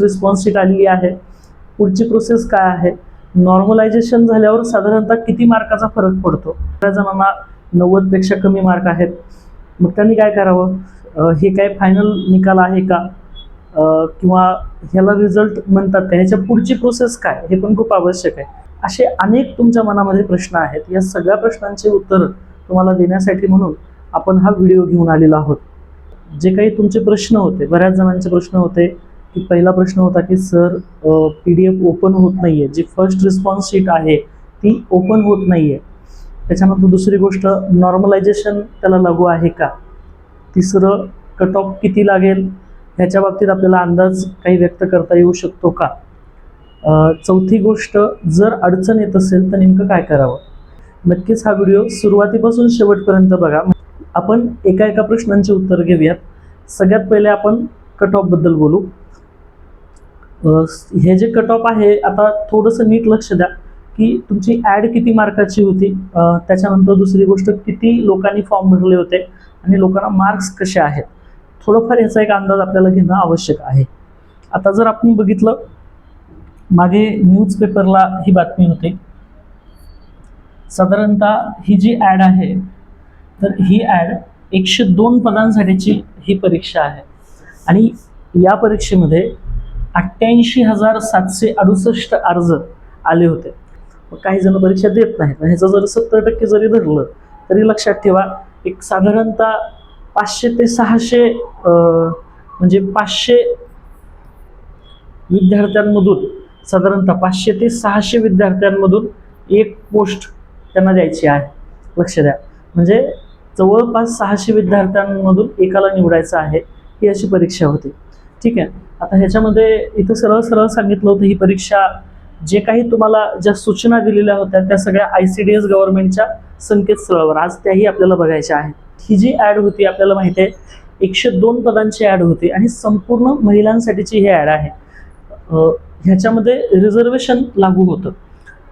Response sheet आलेली आहे. पुढची प्रोसेस काय आहे? नॉर्मलायझेशन झाल्यावर साधारणतः किती मार्काचा फरक पडतो? बऱ्याच जणांना नव्वदपेक्षा कमी मार्क आहेत. मग त्यांनी काय करावं? हे काय फायनल निकाल आहे का? किंवा ह्याला रिझल्ट म्हणतात का? ह्याच्या पुढची प्रोसेस काय? हे पण खूप आवश्यक आहे. असे अनेक तुमच्या मनामध्ये प्रश्न आहेत. या सगळ्या प्रश्नांचे उत्तर तुम्हाला देण्यासाठी म्हणून आपण हा व्हिडिओ घेऊन आलेलो आहोत. जे काही तुमचे प्रश्न होते बऱ्याच जणांचे प्रश्न होते. की पहिला प्रश्न होता की sir P D F open होत नाही आहे जी फर्स्ट रिस्पॉन्स शीट आहे ती ओपन होत नाही आहे त्याच्यानंतर दुसरी गोष्ट नॉर्मलायझेशन त्याला लागू आहे का? तिसरं कट ऑफ किती लागेल? ह्याच्या बाबतीत आपल्याला अंदाज काही व्यक्त करता येऊ शकतो का? चौथी गोष्ट जर अडचण येत असेल तर नेमकं काय करावं? नक्कीच हा व्हिडिओ सुरुवातीपासून शेवटपर्यंत बघा. आपण एका एका प्रश्नांची उत्तर घेऊयात. सगळ्यात पहिले आपण कट ऑफबद्दल बोलू. हे जे कट ऑफ आहे आता थोडंसं नीट लक्ष द्या की तुमची ॲड किती मार्काची होती त्याच्यानंतर दुसरी गोष्ट किती लोकांनी फॉर्म भरले होते आणि लोकांना मार्क्स कसे आहेत. थोडंफार याचा एक अंदाज आपल्याला घेणं आवश्यक आहे. आता जर आपण बघितलं मागे न्यूजपेपरला ही बातमी होती. साधारणतः ही जी ॲड आहे तर ही ॲड एकशे दोन पदांसाठीची ही परीक्षा आहे. आणि या परीक्षेमध्ये अठ्ठ्याऐंशी हजार सातशे अडुसष्ट अर्ज आले होते. मग काही जण परीक्षा देत नाहीत. ह्याचं जर सत्तर टक्के जरी धरलं तरी लक्षात ठेवा एक साधारणतः पाचशे ते सहाशे म्हणजे पाचशे विद्यार्थ्यांमधून साधारणतः पाचशे ते सहाशे विद्यार्थ्यांमधून एक पोस्ट त्यांना द्यायची आहे. लक्ष द्या. म्हणजे जवळपास सहाशे विद्यार्थ्यांमधून एकाला निवडायचं आहे ही अशी परीक्षा होती. ठीक आहे. आता ह्याच्यामध्ये इथं सरळ सरळ सांगितलं होतं ही परीक्षा जे काही तुम्हाला ज्या सूचना दिलेल्या होत्या त्या सगळ्या आय सी डी एस गव्हर्नमेंटच्या संकेतस्थळावर आज त्याही आपल्याला बघायच्या आहेत. ही जी ॲड होती आपल्याला माहिती आहे एकशे दोन पदांची ॲड होती आणि संपूर्ण महिलांसाठीची ही ॲड आहे. ह्याच्यामध्ये रिझर्वेशन लागू होतं.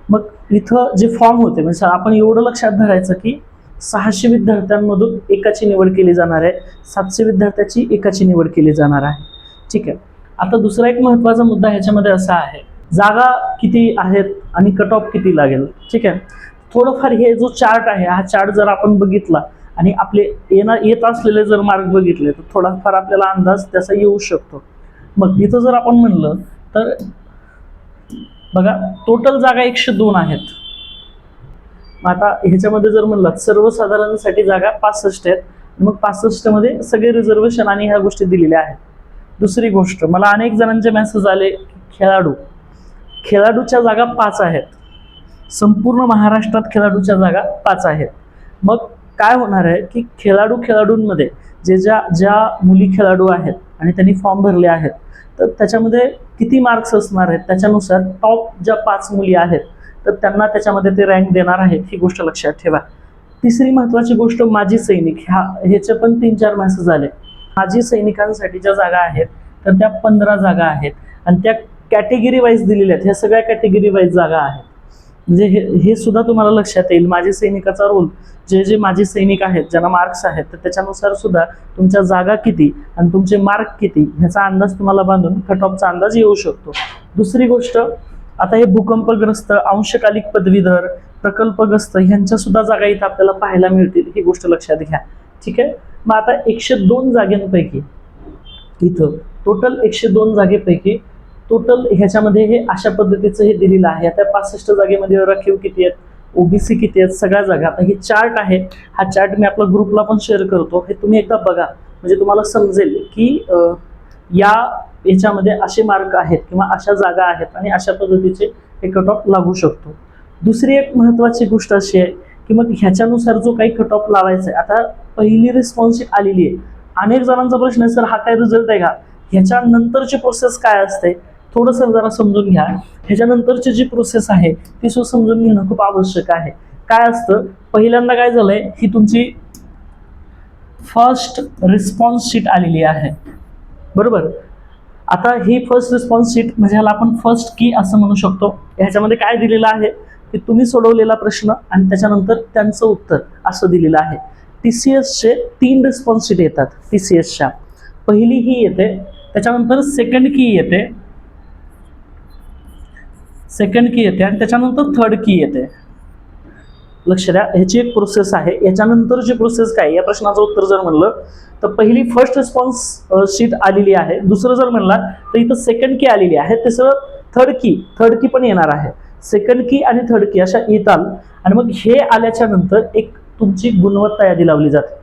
मग इथं जे फॉर्म होते म्हणजे आपण एवढं लक्षात धरायचं की सहाशे विद्यार्थ्यांमधून एकाची निवड केली जाणार आहे सातशे विद्यार्थ्याची एकाची निवड केली जाणार आहे. ठीक आहे. आता दुसरा एक महत्त्वाचा मुद्दा ह्याच्यामध्ये असा आहे. जागा किती आहेत आणि कट ऑफ किती लागेल? ठीक आहे. थोडंफार हे जो चार्ट आहे हा चार्ट जर आपण बघितला आणि आपले येणार येत असलेले जर मार्ग बघितले तर थोडाफार आपल्याला अंदाज त्याचा येऊ शकतो. मग इथं जर आपण म्हणलं तर बघा टोटल जागा एकशे दोन आहेत. मग आता ह्याच्यामध्ये जर म्हणलं सर्वसाधारणसाठी जागा पासष्ट आहेत. मग पासष्टमध्ये सगळे रिझर्वेशन आणि ह्या गोष्टी दिलेल्या आहेत. दुसरी गोष्ट मला अनेक जणांचे मेसेज आले खेळाडू खेळाडूच्या जागा पाच आहेत. संपूर्ण महाराष्ट्रात खेळाडूच्या जागा पाच आहेत. मग काय होणार आहे की खेळाडू खेळाडूंमध्ये जे ज्या ज्या मुली खेळाडू आहेत आणि त्यांनी फॉर्म भरले आहेत तर त्याच्यामध्ये किती मार्क्स असणार आहेत? त्याच्यानुसार टॉप ज्या पाच मुली आहेत तर त्यांना त्याच्यामध्ये ते रँक देणार आहेत ही गोष्ट लक्षात ठेवा. तिसरी महत्त्वाची गोष्ट माजी सैनिक ह्या ह्याचे पण तीन चार मेसेज आले. माजी सैनिकांसाठी ज्या जागा आहेत तर त्या पंधरा जागा आहेत. आणि त्या कॅटेगरी वाईज दिलेल्या आहेत. ह्या सगळ्या कॅटेगरी वाईज जागा आहेत. म्हणजे हे हे सुद्धा तुम्हाला लक्षात येईल. माजी सैनिकाचा रोल जे जे माजी सैनिक आहेत ज्यांना मार्क्स आहेत तर त्याच्यानुसार सुद्धा तुमच्या जागा किती आणि तुमचे मार्क किती ह्याचा अंदाज तुम्हाला बांधून कट ऑफचा अंदाज येऊ शकतो. दुसरी गोष्ट आता हे भूकंपग्रस्त अंशकालिक पदवीधर प्रकल्पग्रस्त ह्यांच्या सुद्धा जागा इथं आपल्याला पाहायला मिळतील. ही गोष्ट लक्षात घ्या. ठीक आहे? मग आता एकशे दोन जागेंपैकी इथं टोटल एकशे दोन जागेपैकी टोटल ह्याच्यामध्ये हे अशा पद्धतीचं हे दिलेलं आहे. आता पासष्ट जागेमध्ये राखीव किती आहेत? ओबीसी किती आहेत? सगळ्या जागा. आता हे चार्ट आहे. हा चार्ट मी आपल्या ग्रुपला पण शेअर करतो. हे तुम्ही एकदा बघा. म्हणजे तुम्हाला समजेल की या याच्यामध्ये असे मार्क आहेत किंवा अशा जागा आहेत आणि अशा पद्धतीचे हे कट ऑफ लागू शकतो. दुसरी एक महत्त्वाची गोष्ट अशी आहे की मग ह्याच्यानुसार जो काही कट ऑफ लावायचा आहे आता पहिली रिस्पॉन्सशीप आलेली आहे. अनेक जणांचा प्रश्न आहे सर हा काय रिझल्ट आहे का? ह्याच्यानंतरची प्रोसेस काय असते? थोडंसं जरा समजून घ्या. ह्याच्यानंतरची जी प्रोसेस आहे ती सुद्धा समजून घेणं खूप आवश्यक आहे. काय असतं? पहिल्यांदा काय झालंय? ही तुमची फर्स्ट रिस्पॉन्स शीट आलेली आहे. बरोबर? आता ही फर्स्ट रिस्पॉन्स शीट म्हणजे ह्याला आपण फर्स्ट की असं म्हणू शकतो. ह्याच्यामध्ये काय दिलेलं आहे? की तुम्ही सोडवलेला प्रश्न आणि त्याच्यानंतर त्यांचं उत्तर असं दिलेलं आहे. टी सी एसचे तीन रिस्पॉन्स येतात टी सी एसच्या पहिली ही येते त्याच्यानंतर सेकंड की येते. सेकंड की येते आणि त्याच्यानंतर थर्ड की येते. लक्ष द्या ह्याची एक प्रोसेस आहे. याच्यानंतरची प्रोसेस काय या प्रश्नाचं उत्तर जर म्हणलं तर पहिली फर्स्ट रिस्पॉन्स शीट आलेली आहे. दुसरं जर म्हणला तर इथं सेकंड की आलेली आहे. तिसरं थर्ड की थर्ड की पण येणार आहे. सेकंड की आणि थर्ड की अशा e येताल आणि मग हे आल्याच्यानंतर एक तुमची गुणवत्ता यादी लावली जाते.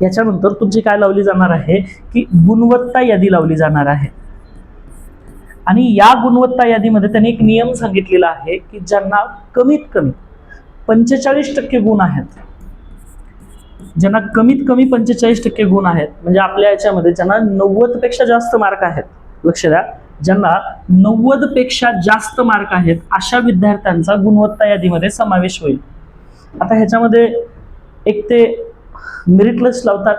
याच्यानंतर तुमची काय लावली जाणार आहे? की गुणवत्ता यादी लावली जाणार आहे. आणि या गुणवत्ता यादीमध्ये त्यांनी एक नियम सांगितलेला आहे की ज्यांना कमीत कमी पंचेचाळीस टक्के गुण आहेत ज्यांना कमीत कमी पंचेचाळीस टक्के गुण आहेत म्हणजे आपल्या याच्यामध्ये ज्यांना नव्वदपेक्षा जास्त मार्क आहेत लक्ष द्या. ज्यांना नव्वदपेक्षा जास्त मार्क आहेत अशा विद्यार्थ्यांचा गुणवत्ता यादीमध्ये समावेश होईल. आता ह्याच्यामध्ये एक ते मेरिट लिस्ट लावतात.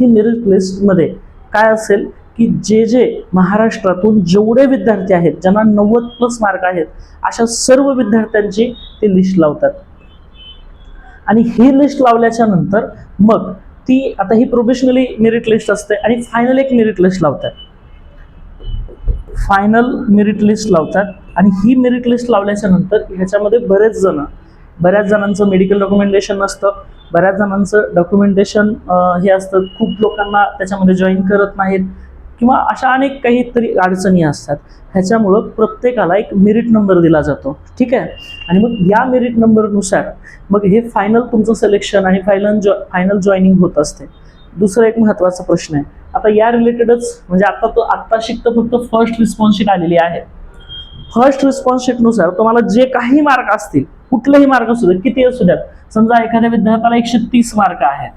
ही मेरिट लिस्टमध्ये काय असेल की जे जे महाराष्ट्रातून जेवढे विद्यार्थी आहेत ज्यांना नव्वद प्लस मार्क आहेत अशा सर्व विद्यार्थ्यांची ते लिस्ट लावतात. आणि ही लिस्ट लावल्याच्या नंतर मग ती आता ही प्रोफेशनली मेरिट लिस्ट असते आणि फायनल एक मेरिट लिस्ट लावतात. फायनल मेरिट लिस्ट लावतात. आणि ही मेरिट लिस्ट लावल्याच्या नंतर ह्याच्यामध्ये बरेच जण बऱ्याच जणांचं मेडिकल डॉक्युमेंटेशन नसतं. बऱ्याच जणांचं डॉक्युमेंटेशन हे असतं. खूप लोकांना त्याच्यामध्ये जॉईन करत नाहीत. किंवा अशा अनेक काहीतरी अडचणी असतात. ह्याच्यामुळं प्रत्येकाला एक मेरिट नंबर दिला जातो. ठीक आहे? आणि मग या मेरिट नंबरनुसार मग हे फायनल तुमचं सिलेक्शन आणि फायनल जॉ फायनल जॉईनिंग होत असते. दुसरा एक महत्त्वाचा प्रश्न आहे. आता या रिलेटेडच म्हणजे आता तो आत्ता शिकतं फक्त फर्स्ट रिस्पॉन्स शीट आलेली आहे. फर्स्ट रिस्पॉन्स शीटनुसार तुम्हाला जे काही मार्क असतील कुठलेही मार्क असू दे किती असू द्यात समजा एखाद्या विद्यार्थ्याला एकशे तीस मार्क आहेत.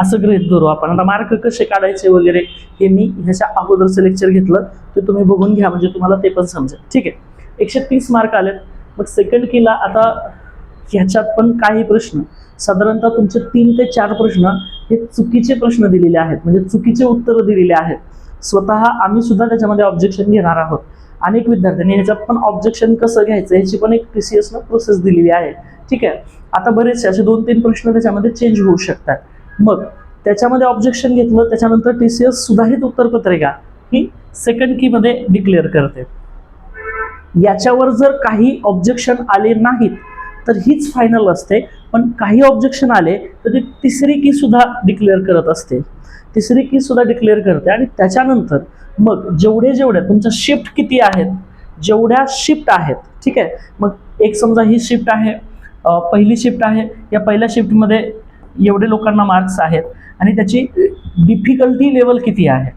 असं गृहित धरू आपण. आता मार्क कसे काढायचे वगैरे हे मी ह्याच्या अगोदरचं लेक्चर घेतलं ते तुम्ही बघून घ्या म्हणजे तुम्हाला ते पण समजेल. ठीक आहे. एकशे तीस मार्क आलेत. मग सेकंड कीला आता ह्याच्यात पण काही प्रश्न. साधारणतः तुमचे तीन ते चार प्रश्न हे चुकीचे प्रश्न दिलेले आहेत. म्हणजे चुकीचे उत्तरं दिलेले आहेत. स्वतः आम्ही सुद्धा त्याच्यामध्ये ऑब्जेक्शन घेणार आहोत. अनेक विद्यार्थ्यांनी ह्याच्यात पण ऑब्जेक्शन कसं घ्यायचं ह्याची पण एक टी सी एसनं प्रोसेस दिलेली आहे. ठीक आहे? आता बरेचसे असे दोन तीन प्रश्न त्याच्यामध्ये चेंज होऊ शकतात. मग त्याच्यामध्ये ऑब्जेक्शन घेतलं त्याच्यानंतर टी सी एस सुधारित उत्तरपत्रिका ही सेकंड कीमध्ये डिक्लेअर करते. याच्यावर जर काही ऑब्जेक्शन आले नाहीत तर हीच फायनल असते. पण काही ऑब्जेक्शन आले तर ती तिसरी की सुद्धा डिक्लेअर करत असते. तिसरी की सुद्धा डिक्लेअर करते. आणि त्याच्यानंतर मग जेवढे जेवढ्या तुमच्या शिफ्ट किती आहेत जेवढ्या शिफ्ट आहेत ठीक आहे? मग एक समजा ही शिफ्ट आहे पहिली शिफ्ट आहे या पहिल्या शिफ्टमध्ये एवढे लोकांना मार्क्स आहेत. आणि त्याची डिफिकल्टी लेवल किती आहे?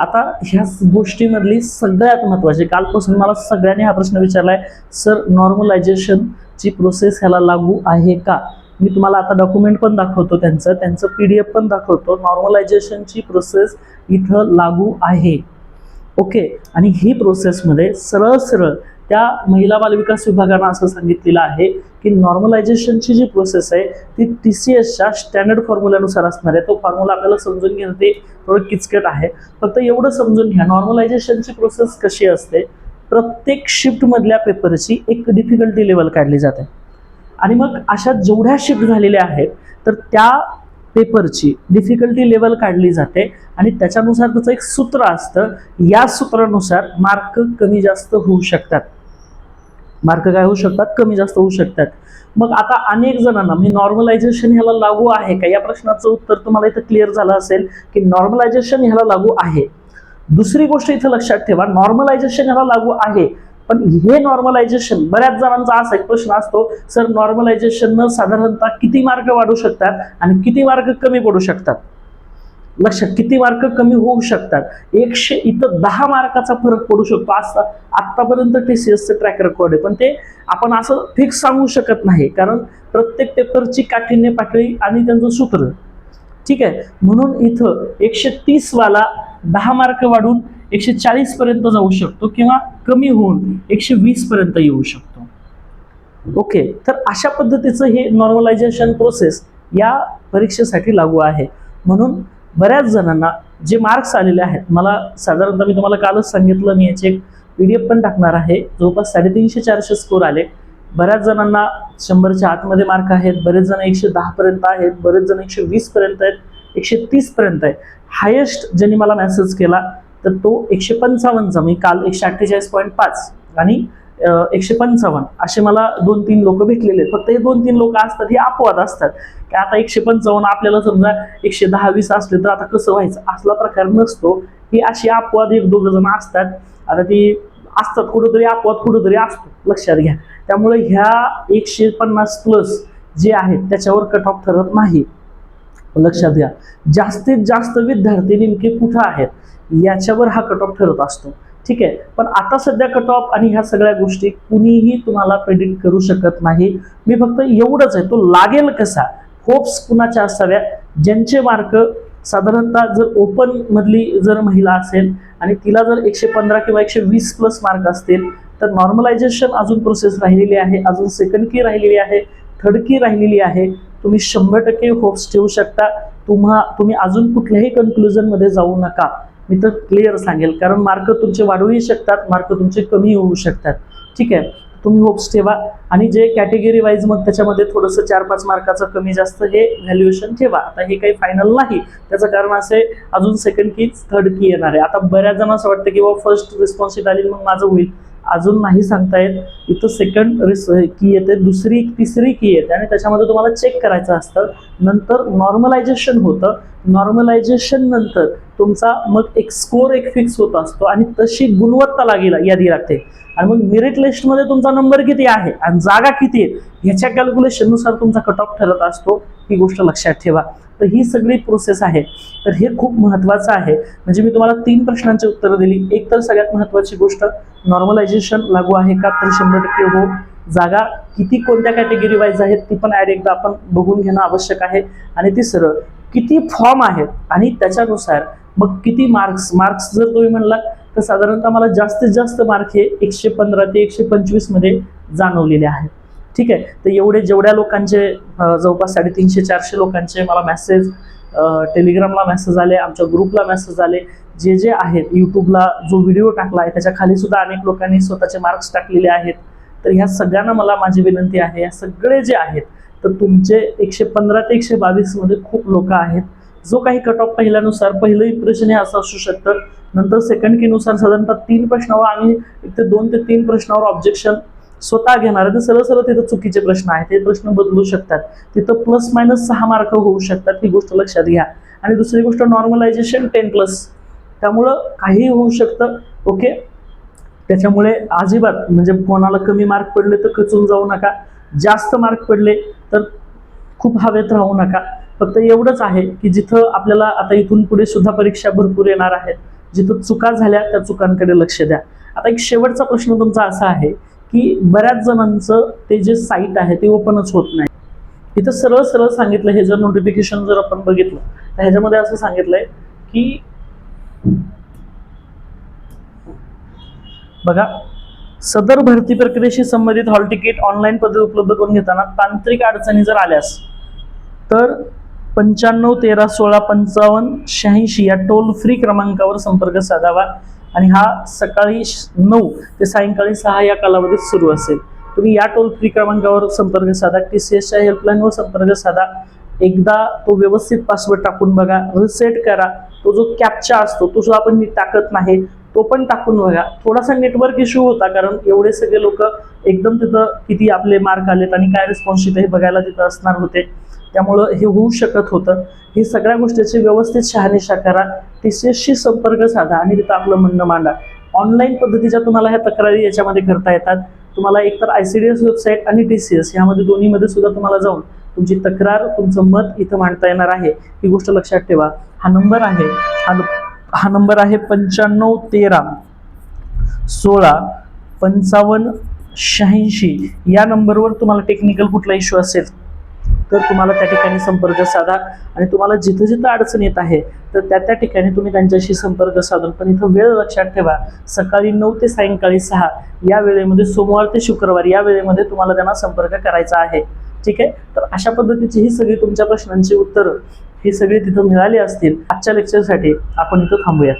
आता ह्या गोष्टीमधली सगळ्यात महत्त्वाची कालपासून मला सगळ्यांनी हा प्रश्न विचारलाय सर नॉर्मलायझेशनची प्रोसेस ह्याला लागू आहे का? मी तुम्हाला आता डॉक्युमेंट पण दाखवतो त्यांचं त्यांचं पी डी एफ पण दाखवतो नॉर्मलायझेशनची प्रोसेस इथं लागू आहे. ओके? आणि ही प्रोसेसमध्ये सरळ सरळ त्या महिला बालविकास विभागानं असं सांगितलेलं आहे की नॉर्मलायझेशनची जी प्रोसेस आहे ती टी सी एसच्या स्टँडर्ड फॉर्म्युल्यानुसार असणार आहे. तो फॉर्म्युला आपल्याला समजून घेणं ते थोडं किचकट आहे. फक्त एवढं समजून घ्या नॉर्मलायझेशनची प्रोसेस कशी असते प्रत्येक शिफ्टमधल्या पेपरची एक डिफिकल्टी लेवल काढली जाते. आणि मग अशा जेवढ्या शिफ्ट झालेल्या आहेत तर त्या पेपरची डिफिकल्टी लेवल काढली जाते. आणि त्याच्यानुसार त्याचं एक सूत्र असतं. या सूत्रानुसार मार्क कमी जास्त होऊ शकतात. मार्क काय होऊ शकतात कमी जास्त होऊ शकतात. मग आता अनेक जणांना म्हणजे नॉर्मलायझेशन ह्याला लागू आहे का? या प्रश्नाचं उत्तर तुम्हाला इथं क्लिअर झालं असेल की नॉर्मलायझेशन ह्याला लागू आहे. दुसरी गोष्ट इथं लक्षात ठेवा नॉर्मलायझेशन ह्याला लागू आहे. पण हे नॉर्मलायझेशन बऱ्याच जणांचा असा एक प्रश्न असतो सर नॉर्मलायझेशन साधारणतः किती मार्क वाढू शकतात आणि किती मार्क कमी पडू शकतात? लक्षात किती मार्क कमी होऊ शकतात? एकशे इथं दहा मार्काचा फरक पडू शकतो. असं आत्तापर्यंत टी सी एसचं ट्रॅक रेकॉर्ड आहे. पण ते आपण असं फिक्स सांगू शकत नाही. कारण प्रत्येक पेपरची काठिण्य पातळी आणि त्यांचं सूत्र. ठीक आहे? म्हणून इथं एकशे तीसवाला दहा मार्क वाढून एकशे चाळीस पर्यंत जाऊ शकतो किंवा कमी होऊन एकशे वीस पर्यंत येऊ शकतो. ओके? तर अशा पद्धतीचं हे नॉर्मलायझेशन प्रोसेस या परीक्षेसाठी लागू आहे. म्हणून बऱ्याच जणांना जे मार्क्स आलेले आहेत मला साधारणतः मी तुम्हाला कालच सांगितलं मी याचे एक पी डी एफ पण टाकणार आहे. जवळपास साडेतीनशे चारशे स्कोर आले. बऱ्याच जणांना शंभरच्या आतमध्ये मार्क आहेत बरेच जण एकशे दहापर्यंत आहेत बरेच जण एकशे वीसपर्यंत आहेत एकशे तीसपर्यंत आहे हायेस्ट ज्यांनी मला मेसेज केला तर तो एकशे पंचावन्नचा मी काल एकशे अठ्ठेचाळीस पॉईंट पाच. आणि एकशे पंचावन्न. असे मला दोन तीन लोक भेटलेले आहेत. फक्त हे दोन तीन लोक असतात हे अपवाद असतात. की आता एकशे पंचावन्न आपल्याला समजा एकशे दहा वीस असले तर आता कसं व्हायचं? असला प्रकार नसतो. ही अशी अपवाद एक दोघ जण असतात. आता ती असतात कुठंतरी अपवाद कुठंतरी असतो. लक्षात घ्या. त्यामुळे ह्या एकशे पन्नास प्लस जे आहेत त्याच्यावर कट ऑफ ठरत नाही. लक्षात घ्या. जास्तीत जास्त विद्यार्थी नेमके कुठं आहेत? याच्यावर हा कट ऑफ ठरत असतो. ठीक आहे. पण आता सध्या कट ऑफ आणि ह्या सगळ्या गोष्टी कुणीही तुम्हाला प्रेडिक्ट करू शकत नाही. मी फक्त एवढंच आहे तो लागेल कसा? होप्स कुणाच्या असाव्या ज्यांचे मार्क साधारणतः जर ओपन मधली जर महिला असेल आणि तिला जर एकशे पंधरा किंवा एकशे वीस प्लस मार्क असतील तर नॉर्मलायझेशन अजून प्रोसेस राहिलेली आहे अजून सेकंड की राहिलेली आहे थर्ड की राहिलेली आहे. तुम्ही शंभर टक्के होप्स ठेवू शकता. तुम्हा तुम्ही अजून कुठल्याही कन्क्लुजनमध्ये जाऊ नका. मी तर क्लिअर सांगेल. कारण मार्क तुमचे वाढूही शकतात मार्क तुमचे कमी होऊ शकतात. ठीक आहे? तुम्ही होप्स ठेवा. आणि जे कॅटेगरी वाईज मग त्याच्यामध्ये थोडंसं चार पाच मार्काचं कमी जास्त हे व्हॅल्युएशन ठेवा. आता हे काही फायनल नाही. त्याचं कारण असं आहे अजून सेकंड की थर्ड की येणार आहे. आता बऱ्याच जणांना असं वाटतं की बाबा फर्स्ट रिस्पॉन्सिबिलिटी आली मग माझं होईल. अजून नाही सांगता येत. इथं सेकंड रिस की येते. दुसरी तिसरी की येते. आणि त्याच्यामध्ये तुम्हाला चेक करायचं असतं. नंतर नॉर्मलायझेशन होतं. नॉर्मलायझेशन नंतर तुमचा मग एक स्कोर एक फिक्स होत असतो. आणि तशी गुणवत्ता लागेल यादी लागते. आणि मग मेरिट लिस्टमध्ये तुमचा नंबर किती आहे? आणि जागा किती आहे? ह्याच्या कॅल्क्युलेशननुसार तुमचा कट ऑफ ठरत असतो. ही गोष्ट लक्षात ठेवा. तर ही सगळी प्रोसेस आहे. तर हे खूप महत्त्वाचं आहे. म्हणजे मी तुम्हाला तीन प्रश्नांची उत्तरं दिली. एक तर सगळ्यात महत्त्वाची गोष्ट नॉर्मलायझेशन लागू आहे का? तर शंभर टक्के हो. जागा किती कोणत्या कॅटेगरी वाईज आहेत ती पण ॲड एकदा आपण बघून घेणं आवश्यक आहे. आणि तिसरं किती फॉर्म आहेत आणि त्याच्यानुसार मग किती मार्क्स मार्क्स जर तुम्ही म्हणला तर साधारणतः मला जास्तीत जास्त मार्क हे एकशे पंधरा ते एकशे पंचवीसमध्ये जाणवलेले आहेत. ठीक आहे? तर एवढे जेवढ्या लोकांचे जवळपास साडेतीनशे चारशे लोकांचे मला मेसेज टेलिग्रामला मेसेज आले आमच्या ग्रुपला मेसेज आले. जे जे आहेत यूट्यूबला जो व्हिडिओ टाकला आहे त्याच्याखाली सुद्धा अनेक लोकांनी स्वतःचे मार्क्स टाकलेले आहेत. तर ह्या सगळ्यांना मला माझी विनंती आहे या सगळे जे आहेत तर तुमचे एकशे पंधरा ते एकशे बावीसमध्ये खूप लोक आहेत. जो काही कट ऑफ पहिल्यानुसार पहिलं इम्प्रेशन हे असं असू शकतं. नंतर सेकंड कीनुसार साधारणतः तीन प्रश्नावर आम्ही एक ते दोन ते तीन प्रश्नावर ऑब्जेक्शन स्वतः घेणार ते तर सरळ सरळ तिथं चुकीचे प्रश्न आहेत. ते प्रश्न बदलू शकतात. तिथं प्लस मायनस सहा मार्क होऊ शकतात. ही गोष्ट लक्षात घ्या. आणि दुसरी गोष्ट नॉर्मलायझेशन टेन प्लस त्यामुळं काहीही होऊ शकतं. ओके त्याच्यामुळे अजिबात म्हणजे कोणाला कमी मार्क पडले तर खचून जाऊ नका. जास्त मार्क पडले तर खूप हवेत राहू नका. फक्त एवढंच आहे की जिथं आपल्याला आता इथून पुढे सुद्धा परीक्षा भरपूर येणार आहेत. जिथं चुका झाल्या त्या चुकांकडे लक्ष द्या. आता एक शेवटचा प्रश्न तुमचा असा आहे की बऱ्याच जणांचं ते जे साईट आहे ते ओपनच होत नाही. इथं सरळ सरळ सांगितलं हे जर नोटिफिकेशन जर आपण बघितलं तर ह्याच्यामध्ये असं सांगितलंय की बघा सदर भरती प्रक्रियेशी संबंधित हॉल तिकीट ऑनलाईन पद्धत उपलब्ध करून घेताना तांत्रिक अडचणी जर आल्यास तर पंच्याण्णव तेरा सोळा पंचावन्न शहाऐंशी या टोल फ्री क्रमांकावर संपर्क साधावा. आणि हा सकाळी श- नऊ ते सायंकाळी सहा या कालावधीत सुरू असेल. तुम्ही या टोल फ्री क्रमांकावर संपर्क साधा टी सी एसच्या हेल्पलाईनवर संपर्क साधा. एकदा तो व्यवस्थित पासवर्ड टाकून बघा रिसेट करा. तो जो कॅपचा असतो तो सुद्धा आपण नीट टाकत नाही तो पण टाकून बघा. थोडासा नेटवर्क इश्यू होता कारण एवढे सगळे लोक एकदम तिथं किती आपले मार्क आलेत आणि काय रिस्पॉन्स हे बघायला तिथं असणार होते. त्यामुळं हे होऊ शकत होतं. हे सगळ्या गोष्टीची व्यवस्थित शहानिशा करा. टी सी एसशी संपर्क साधा आणि तिथं आपलं म्हणणं मांडा. ऑनलाईन पद्धतीच्या तुम्हाला ह्या तक्रारी याच्यामध्ये करता येतात. तुम्हाला एकतर I C D S website आणि टी सी एस ह्यामध्ये दोन्हीमध्ये सुद्धा तुम्हाला जाऊन तुमची तक्रार तुमचं मत इथं मांडता येणार आहे. ही गोष्ट लक्षात ठेवा. हा नंबर आहे हा हा नंबर आहे पंच्याण्णव तेरा सोळा पंचावन्न शहाऐंशी. या नंबरवर तुम्हाला टेक्निकल कुठला इश्यू असेल तर तुम्हाला त्या ठिकाणी संपर्क साधा. आणि तुम्हाला जिथं जिथं अडचण येत आहे तर त्या त्या ठिकाणी तुम्ही त्यांच्याशी संपर्क साधून पण इथं वेळ लक्षात ठेवा. सकाळी नऊ ते सायंकाळी सहा या वेळेमध्ये सोमवार ते शुक्रवार या वेळेमध्ये तुम्हाला त्यांना संपर्क करायचा आहे. ठीक आहे? तर अशा पद्धतीची ही सगळी तुमच्या प्रश्नांची उत्तरं ही सगळी तिथं मिळाली असतील. आजच्या लेक्चरसाठी आपण इथं थांबूया